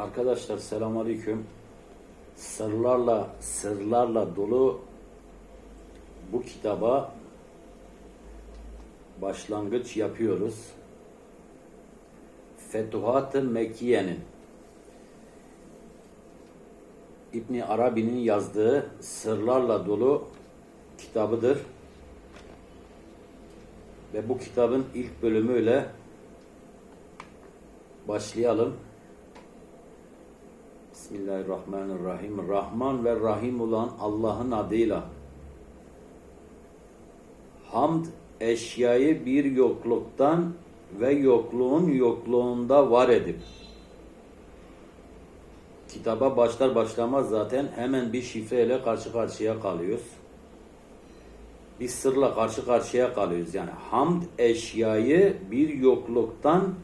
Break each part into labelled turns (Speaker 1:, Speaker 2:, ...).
Speaker 1: Arkadaşlar selamünaleyküm. Sırlarla sırlarla dolu bu kitaba başlangıç yapıyoruz. Fetuhat-ı Mekkiye'nin İbni Arabi'nin yazdığı sırlarla dolu kitabıdır. Ve bu kitabın ilk bölümüyle başlayalım. Bismillahirrahmanirrahim. Rahman ve Rahim olan Allah'ın adıyla. Hamd eşyayı bir yokluktan ve yokluğun yokluğunda var edip. Kitaba başlar başlamaz zaten hemen bir şifreyle karşı karşıya kalıyoruz. Bir sırla karşı karşıya kalıyoruz. Yani hamd eşyayı bir yokluktan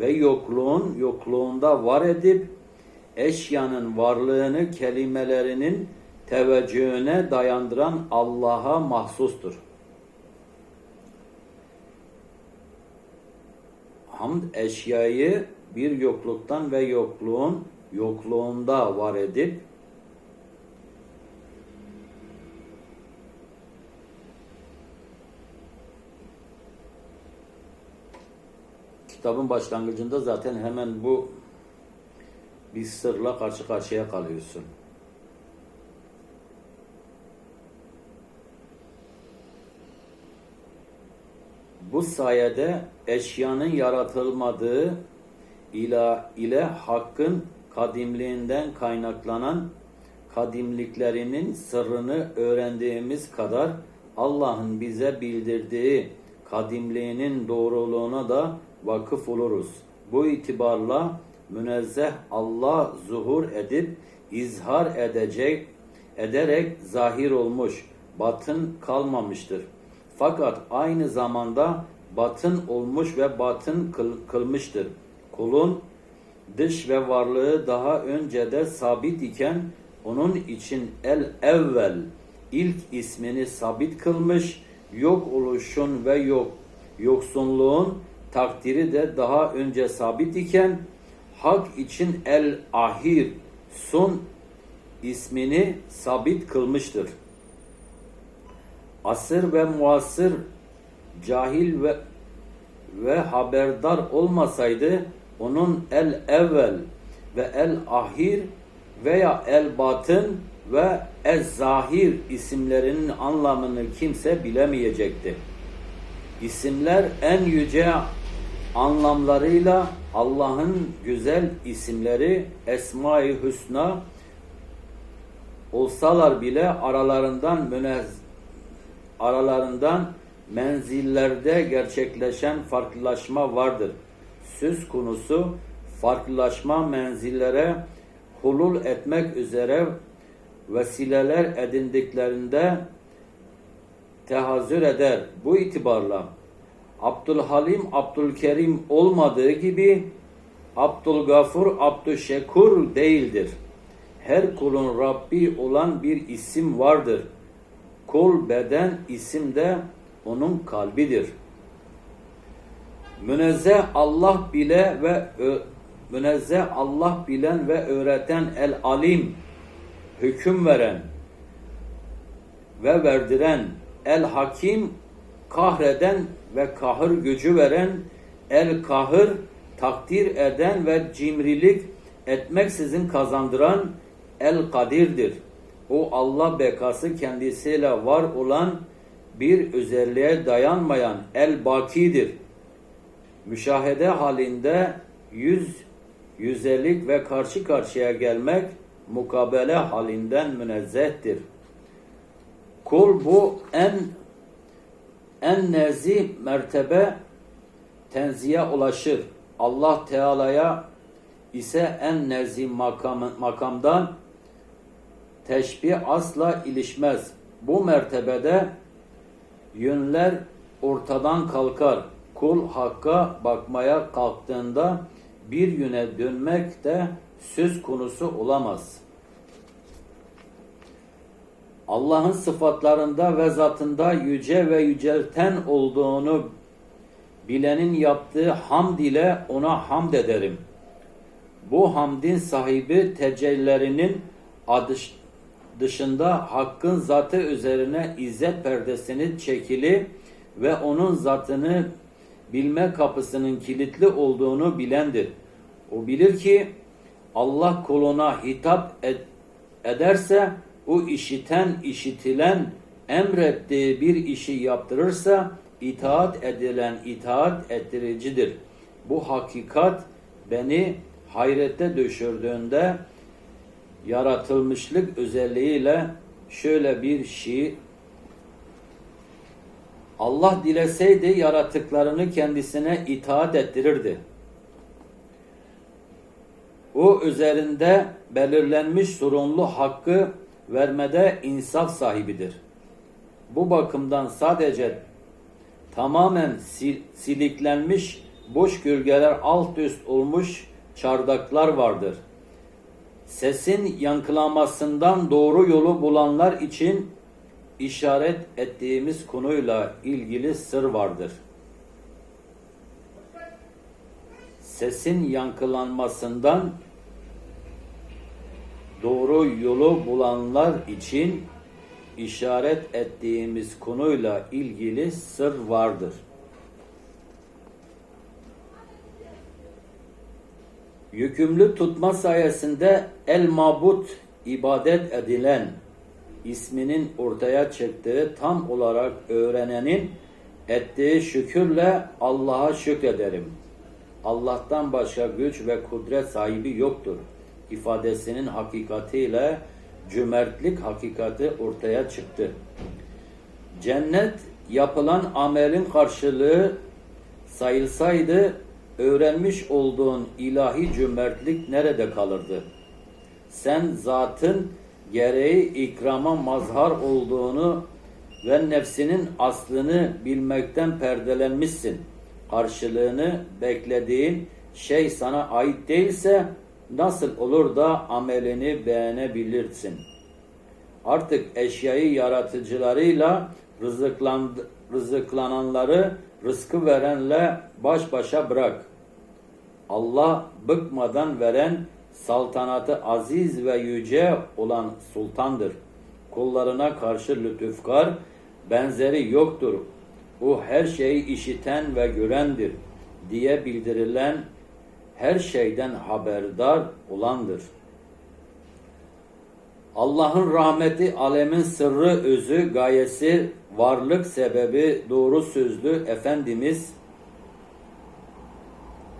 Speaker 1: ve yokluğun yokluğunda var edip eşyanın varlığını kelimelerinin teveccühüne dayandıran Allah'a mahsustur. Hamd eşyayı bir yokluktan ve yokluğun yokluğunda var edip kitabın başlangıcında zaten hemen bu bir sırla karşı karşıya kalıyorsun. Bu sayede eşyanın yaratılmadığı ila ile hakkın kadimliğinden kaynaklanan kadimliklerinin sırrını öğrendiğimiz kadar Allah'ın bize bildirdiği kadimliğinin doğruluğuna da vakıf oluruz. Bu itibarla münezzeh Allah zuhur edip izhar edecek ederek zahir olmuş, batın kalmamıştır. Fakat aynı zamanda batın olmuş ve batın kıl, kılmıştır. Kulun dış ve varlığı daha önce de sabit iken onun için el evvel ilk ismini sabit kılmış, yok oluşun ve yok yoksunluğun takdiri de daha önce sabit iken hak için el ahir son ismini sabit kılmıştır. Asır ve muasır cahil ve ve haberdar olmasaydı onun el evvel ve el ahir veya el batın ve el zahir isimlerinin anlamını kimse bilemeyecekti. İsimler en yüce anlamlarıyla Allah'ın güzel isimleri Esma-i Hüsna olsalar bile aralarından münez aralarından menzillerde gerçekleşen farklılaşma vardır. Söz konusu farklılaşma menzillere hulul etmek üzere vesileler edindiklerinde tehazür eder. Bu itibarla Abdülhalim, Abdülkerim olmadığı gibi Abdülgafur, Abdüşekur değildir. Her kulun Rabbi olan bir isim vardır. Kul beden isim de onun kalbidir. Münezzeh Allah bile ve münezzeh Allah bilen ve öğreten el alim hüküm veren ve verdiren el hakim kahreden ve kahır gücü veren el kahır takdir eden ve cimrilik etmeksizin kazandıran el kadirdir. O Allah bekası kendisiyle var olan bir özelliğe dayanmayan el bakidir. Müşahede halinde yüz yüzelik ve karşı karşıya gelmek mukabele halinden münezzehtir. Kul bu en en nezih mertebe tenziye ulaşır. Allah Teala'ya ise en nezih makam, makamdan teşbih asla ilişmez. Bu mertebede yönler ortadan kalkar. Kul hakka bakmaya kalktığında bir yöne dönmek de söz konusu olamaz. Allah'ın sıfatlarında ve zatında yüce ve yücelten olduğunu bilenin yaptığı hamd ile ona hamd ederim. Bu hamdin sahibi tecellilerinin adış- dışında hakkın zatı üzerine izzet perdesini çekili ve onun zatını bilme kapısının kilitli olduğunu bilendir. O bilir ki Allah kuluna hitap ed- ederse o işiten işitilen emrettiği bir işi yaptırırsa itaat edilen itaat ettiricidir. Bu hakikat beni hayrete düşürdüğünde yaratılmışlık özelliğiyle şöyle bir şey Allah dileseydi yaratıklarını kendisine itaat ettirirdi. O üzerinde belirlenmiş sorumlu hakkı vermede insaf sahibidir. Bu bakımdan sadece tamamen sil- siliklenmiş boş gölgeler alt üst olmuş çardaklar vardır. Sesin yankılanmasından doğru yolu bulanlar için işaret ettiğimiz konuyla ilgili sır vardır. Sesin yankılanmasından doğru yolu bulanlar için işaret ettiğimiz konuyla ilgili sır vardır. Yükümlü tutma sayesinde el mabut ibadet edilen isminin ortaya çıktığı tam olarak öğrenenin ettiği şükürle Allah'a şükrederim. Allah'tan başka güç ve kudret sahibi yoktur. İfadesinin hakikatiyle cömertlik hakikati ortaya çıktı. Cennet yapılan amelin karşılığı sayılsaydı öğrenmiş olduğun ilahi cömertlik nerede kalırdı? Sen zatın gereği ikrama mazhar olduğunu ve nefsinin aslını bilmekten perdelenmişsin. Karşılığını beklediğin şey sana ait değilse nasıl olur da amelini beğenebilirsin? Artık eşyayı yaratıcılarıyla rızıklan, rızıklananları rızkı verenle baş başa bırak. Allah bıkmadan veren saltanatı aziz ve yüce olan sultandır. Kullarına karşı lütufkar, benzeri yoktur. O her şeyi işiten ve görendir diye bildirilen her şeyden haberdar olandır. Allah'ın rahmeti alemin sırrı, özü, gayesi, varlık sebebi, doğru sözlü Efendimiz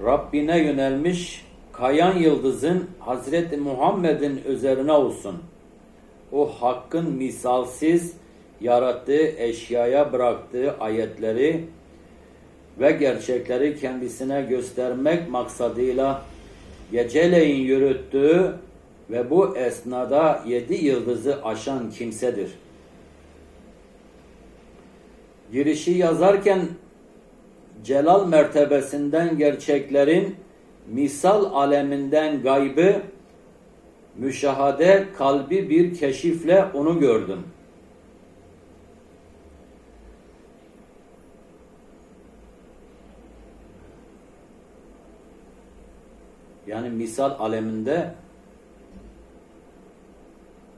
Speaker 1: Rabbine yönelmiş kayan yıldızın Hazreti Muhammed'in üzerine olsun. O hakkın misalsiz yarattığı eşyaya bıraktığı ayetleri ve gerçekleri kendisine göstermek maksadıyla geceleyin yürüttüğü ve bu esnada yedi yıldızı aşan kimsedir. Girişi yazarken celal mertebesinden gerçeklerin misal aleminden gaybı müşahade kalbi bir keşifle onu gördüm. Yani misal aleminde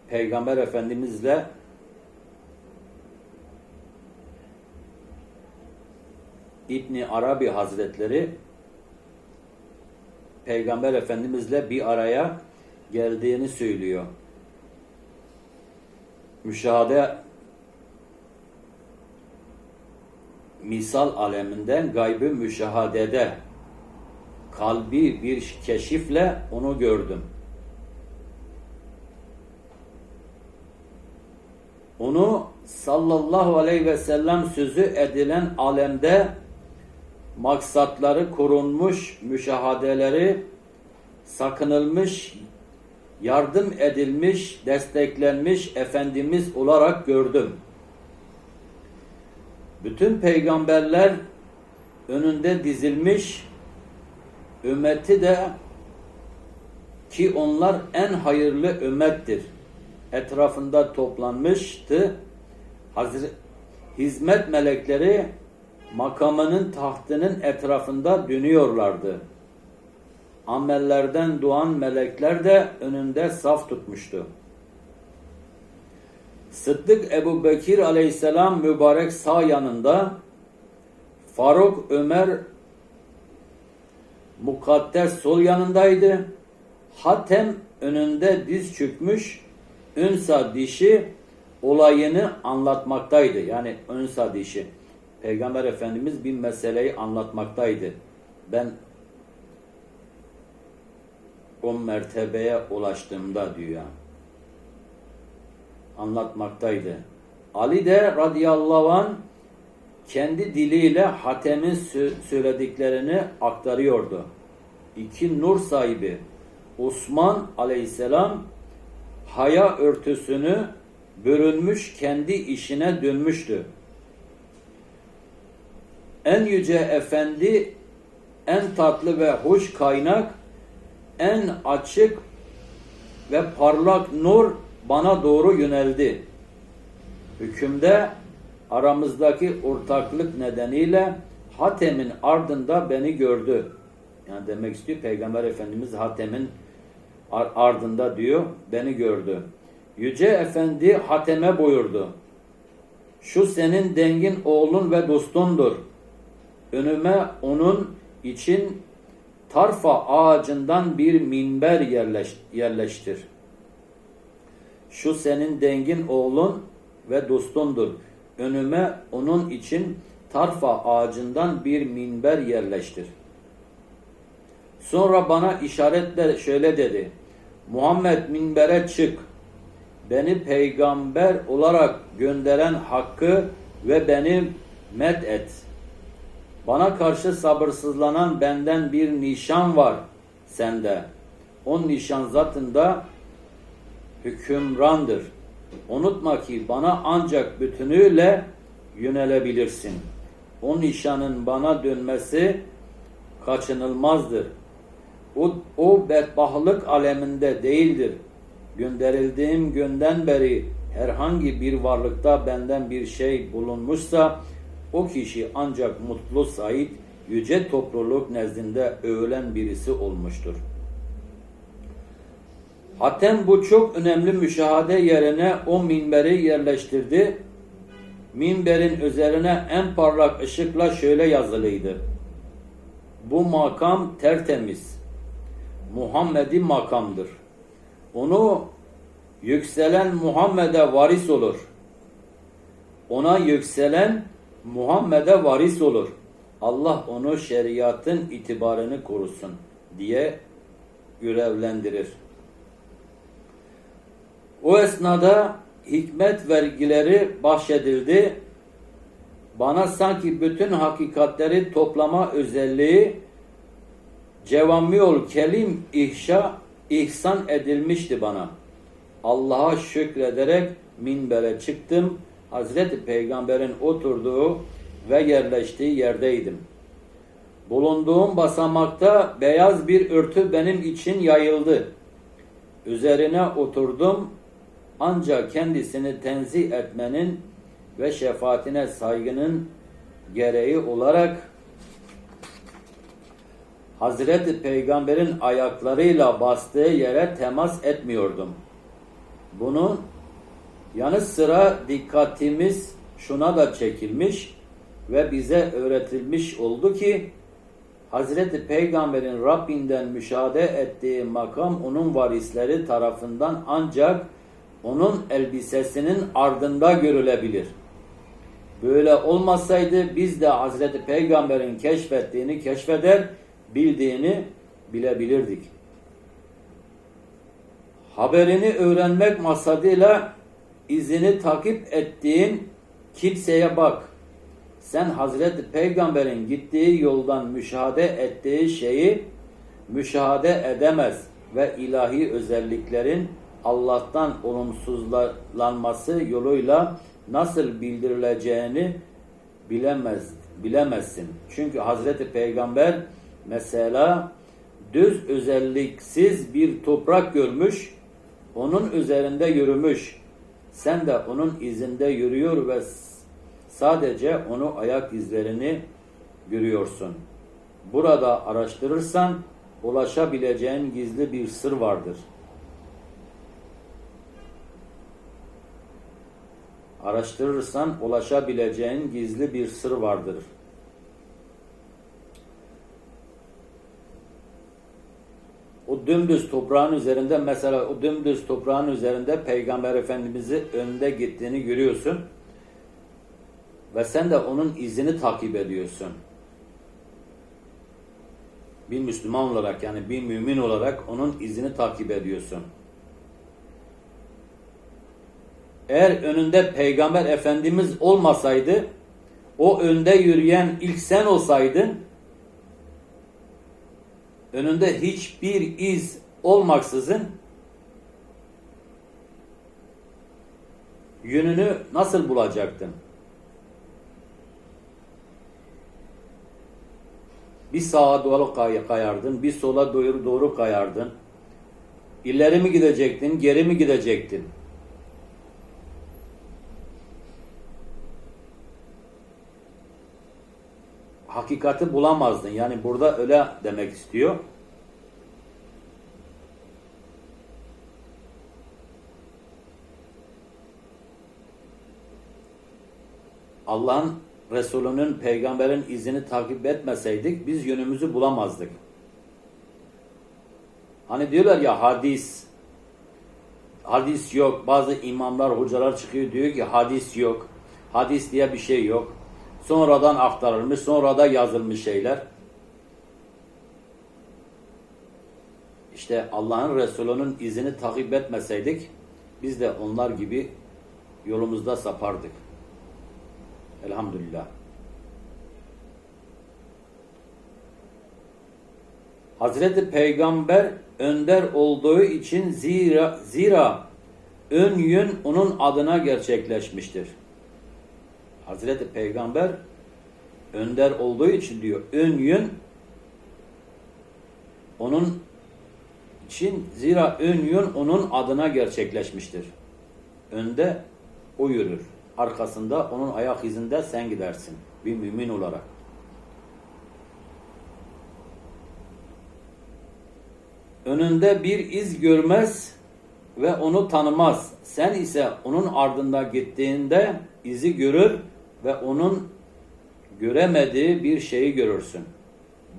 Speaker 1: Peygamber Efendimizle İbni Arabi Hazretleri Peygamber Efendimizle bir araya geldiğini söylüyor. Müşahede misal aleminden gaybı müşahadede kalbi bir keşifle onu gördüm. Onu sallallahu aleyhi ve sellem sözü edilen alemde maksatları korunmuş, müşahadeleri sakınılmış, yardım edilmiş, desteklenmiş Efendimiz olarak gördüm. Bütün peygamberler önünde dizilmiş, ümmeti de ki onlar en hayırlı ümmettir. Etrafında toplanmıştı. Hazret, hizmet melekleri makamının tahtının etrafında dönüyorlardı. amellerden doğan melekler de önünde saf tutmuştu. Sıddık Ebu Bekir aleyhisselam mübarek sağ yanında, Faruk Ömer mukaddes sol yanındaydı. Hatem önünde diz çökmüş, Ünsa dişi olayını anlatmaktaydı. Yani Ünsa dişi. Peygamber Efendimiz bir meseleyi anlatmaktaydı. Ben o mertebeye ulaştığımda diyor. Anlatmaktaydı. Ali de radıyallahu an kendi diliyle Hatem'in sö- söylediklerini aktarıyordu. İki nur sahibi Osman aleyhisselam haya örtüsünü bürünmüş kendi işine dönmüştü. En yüce efendi, en tatlı ve hoş kaynak, en açık ve parlak nur bana doğru yöneldi. Hükümde aramızdaki ortaklık nedeniyle Hatem'in ardında beni gördü. Yani demek istiyor Peygamber Efendimiz Hatem'in ar- ardında diyor beni gördü. Yüce Efendi Hatem'e buyurdu. Şu senin dengin oğlun ve dostundur. Önüme onun için tarfa ağacından bir minber yerleş, yerleştir. Şu senin dengin oğlun ve dostundur. Önüme onun için tarfa ağacından bir minber yerleştir. Sonra bana işaretle şöyle dedi. Muhammed minbere çık. Beni peygamber olarak gönderen hakkı ve beni met et. Bana karşı sabırsızlanan benden bir nişan var sende. O nişan zatında hükümrandır. Unutma ki bana ancak bütünüyle yönelebilirsin. O nişanın bana dönmesi kaçınılmazdır. O, o bedbahtlık aleminde değildir. Gönderildiğim günden beri herhangi bir varlıkta benden bir şey bulunmuşsa o kişi ancak mutlu sait, yüce topluluk nezdinde övülen birisi olmuştur. Hatem bu çok önemli müşahede yerine o minberi yerleştirdi. Minberin üzerine en parlak ışıkla şöyle yazılıydı. Bu makam tertemiz. Muhammed'i makamdır. Onu yükselen Muhammed'e varis olur. Ona yükselen Muhammed'e varis olur. Allah onu şeriatın itibarını korusun diye görevlendirir. O esnada hikmet vergileri bahşedildi. Bana sanki bütün hakikatleri toplama özelliği cevamiyol kelim ihşa ihsan edilmişti bana. Allah'a şükrederek minbere çıktım. Hazreti Peygamber'in oturduğu ve yerleştiği yerdeydim. Bulunduğum basamakta beyaz bir örtü benim için yayıldı. Üzerine oturdum ancak kendisini tenzih etmenin ve şefaatine saygının gereği olarak Hazreti Peygamber'in ayaklarıyla bastığı yere temas etmiyordum. Bunun yanı sıra dikkatimiz şuna da çekilmiş ve bize öğretilmiş oldu ki Hazreti Peygamber'in Rabbinden müşahede ettiği makam onun varisleri tarafından ancak onun elbisesinin ardında görülebilir. Böyle olmasaydı biz de Hazreti Peygamber'in keşfettiğini keşfeder, bildiğini bilebilirdik. Haberini öğrenmek maksadıyla izini takip ettiğin kimseye bak. Sen Hazreti Peygamber'in gittiği yoldan müşahede ettiği şeyi müşahede edemez ve ilahi özelliklerin Allah'tan olumsuzlanması yoluyla nasıl bildirileceğini bilemez bilemezsin. Çünkü Hazreti Peygamber mesela düz özelliksiz bir toprak görmüş, onun üzerinde yürümüş. Sen de onun izinde yürüyor ve sadece onu ayak izlerini görüyorsun. Burada araştırırsan ulaşabileceğin gizli bir sır vardır. Araştırırsan ulaşabileceğin gizli bir sır vardır. O dümdüz toprağın üzerinde mesela o dümdüz toprağın üzerinde Peygamber Efendimiz'i önde gittiğini görüyorsun. Ve sen de onun izini takip ediyorsun. Bir Müslüman olarak yani bir mümin olarak onun izini takip ediyorsun. Eğer önünde Peygamber Efendimiz olmasaydı, o önde yürüyen ilk sen olsaydın, önünde hiçbir iz olmaksızın yönünü nasıl bulacaktın? Bir sağa doğru kay- kayardın, bir sola doğru kayardın. İleri mi gidecektin, geri mi gidecektin? Hakikati bulamazdın. Yani burada öyle demek istiyor. Allah'ın Resulünün, peygamberin izini takip etmeseydik biz yönümüzü bulamazdık. Hani diyorlar ya hadis, hadis yok. Bazı imamlar, hocalar çıkıyor diyor ki hadis yok. Hadis diye bir şey yok. Sonradan aktarılmış, sonra da yazılmış şeyler. İşte Allah'ın Resulü'nün izini takip etmeseydik biz de onlar gibi yolumuzda sapardık. Elhamdülillah. Hazreti Peygamber önder olduğu için zira, zira ön yön onun adına gerçekleşmiştir. Hazreti Peygamber önder olduğu için diyor ön yön onun için zira ön yön onun adına gerçekleşmiştir. Önde o yürür. Arkasında onun ayak izinde sen gidersin. Bir mümin olarak. Önünde bir iz görmez ve onu tanımaz. Sen ise onun ardında gittiğinde izi görür ve onun göremediği bir şeyi görürsün.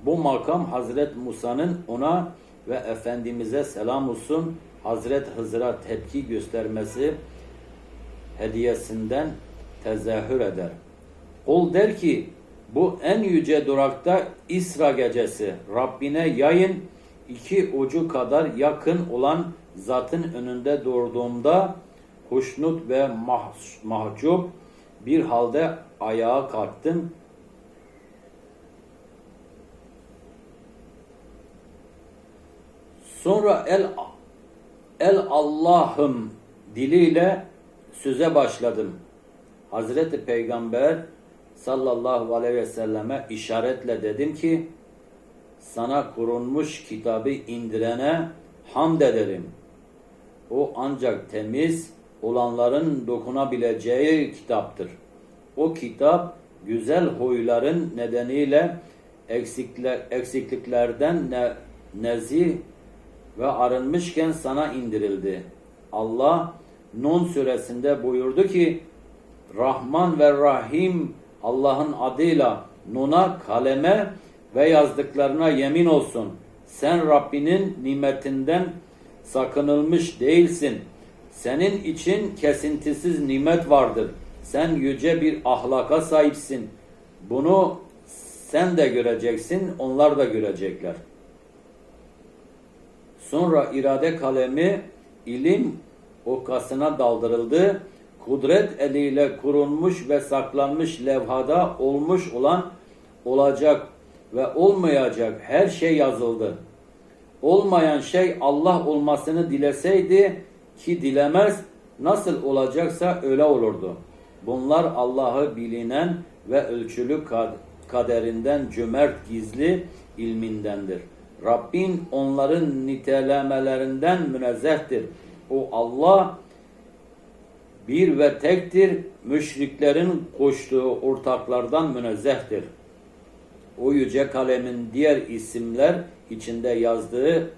Speaker 1: Bu makam Hazret Musa'nın ona ve Efendimiz'e selam olsun Hazret Hızır'a tepki göstermesi hediyesinden tezahür eder. Kul der ki bu en yüce durakta İsra gecesi Rabbine yayın iki ucu kadar yakın olan zatın önünde durduğumda hoşnut ve mah mahcup bir halde ayağa kalktım. Sonra el el Allah'ım diliyle söze başladım. Hazreti Peygamber sallallahu aleyhi ve selleme işaretle dedim ki sana kurulmuş kitabı indirene hamd ederim. O ancak temiz olanların dokunabileceği kitaptır. O kitap güzel huyların nedeniyle eksikler, eksikliklerden ne, nezih ve arınmışken sana indirildi. Allah Nun suresinde buyurdu ki Rahman ve Rahim Allah'ın adıyla Nun'a kaleme ve yazdıklarına yemin olsun. Sen Rabbinin nimetinden sakınılmış değilsin. Senin için kesintisiz nimet vardır. Sen yüce bir ahlaka sahipsin. Bunu sen de göreceksin, onlar da görecekler. Sonra irade kalemi ilim okasına daldırıldı. Kudret eliyle kurulmuş ve saklanmış levhada olmuş olan olacak ve olmayacak her şey yazıldı. Olmayan şey Allah olmasını dileseydi ki dilemez nasıl olacaksa öyle olurdu. Bunlar Allah'ı bilinen ve ölçülü kaderinden cömert gizli ilmindendir. Rabbin onların nitelemelerinden münezzehtir. O Allah bir ve tektir. Müşriklerin koştuğu ortaklardan münezzehtir. O yüce kalemin diğer isimler içinde yazdığı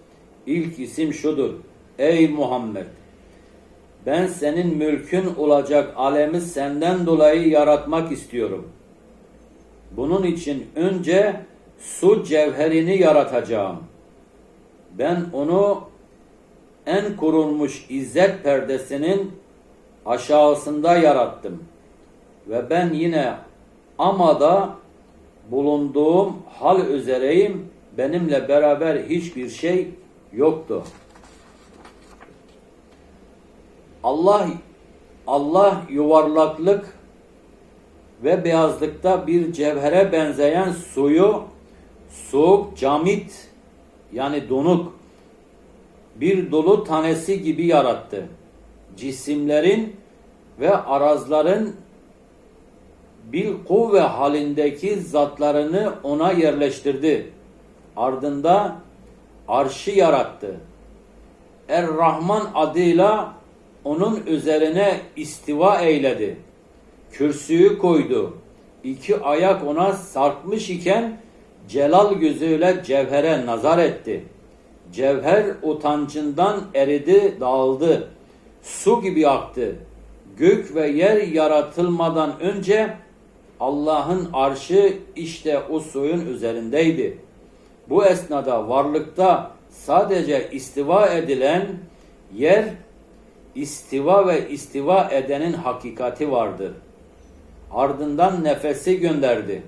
Speaker 1: ilk isim şudur. Ey Muhammed! Ben senin mülkün olacak alemi senden dolayı yaratmak istiyorum. Bunun için önce su cevherini yaratacağım. Ben onu en kurulmuş izzet perdesinin aşağısında yarattım. Ve ben yine amada bulunduğum hal üzereyim. Benimle beraber hiçbir şey yoktu. Allah Allah yuvarlaklık ve beyazlıkta bir cevhere benzeyen suyu soğuk camit yani donuk bir dolu tanesi gibi yarattı. Cisimlerin ve arazların bil kuvve halindeki zatlarını ona yerleştirdi. Ardında arşı yarattı. Er-Rahman adıyla onun üzerine istiva eyledi. Kürsüyü koydu. İki ayak ona sarkmış iken celal gözüyle cevhere nazar etti. Cevher utancından eridi, dağıldı. Su gibi aktı. Gök ve yer yaratılmadan önce Allah'ın arşı işte o suyun üzerindeydi. Bu esnada varlıkta sadece istiva edilen yer istiva ve istiva edenin hakikati vardır. Ardından nefesi gönderdi.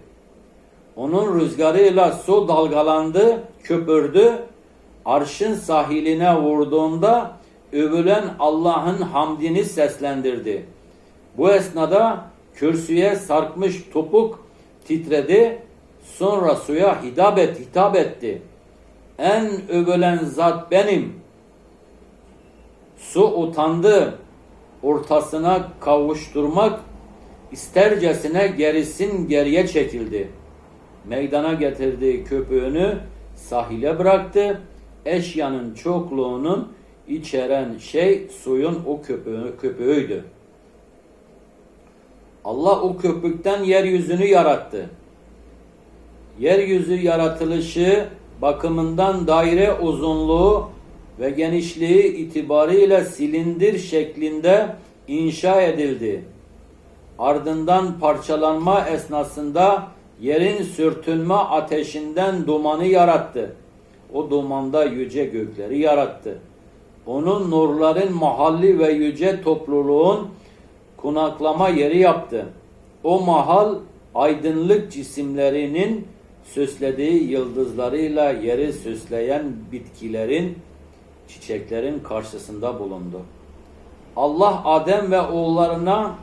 Speaker 1: Onun rüzgarıyla su dalgalandı, köpürdü. Arşın sahiline vurduğunda övülen Allah'ın hamdini seslendirdi. Bu esnada kürsüye sarkmış topuk titredi. Sonra suya hitap, et, hitap etti. En övülen zat benim. Su utandı. Ortasına kavuşturmak istercesine gerisin geriye çekildi. Meydana getirdiği köpüğünü sahile bıraktı. Eşyanın çokluğunun içeren şey suyun o köpüğü, köpüğüydü. Allah o köpükten yeryüzünü yarattı. Yeryüzü yaratılışı bakımından daire uzunluğu ve genişliği itibariyle silindir şeklinde inşa edildi. Ardından parçalanma esnasında yerin sürtünme ateşinden dumanı yarattı. O dumanda yüce gökleri yarattı. Onun nurların mahalli ve yüce topluluğun konaklama yeri yaptı. O mahal aydınlık cisimlerinin süslediği yıldızlarıyla yeri süsleyen bitkilerin, çiçeklerin karşısında bulundu. Allah Adem ve oğullarına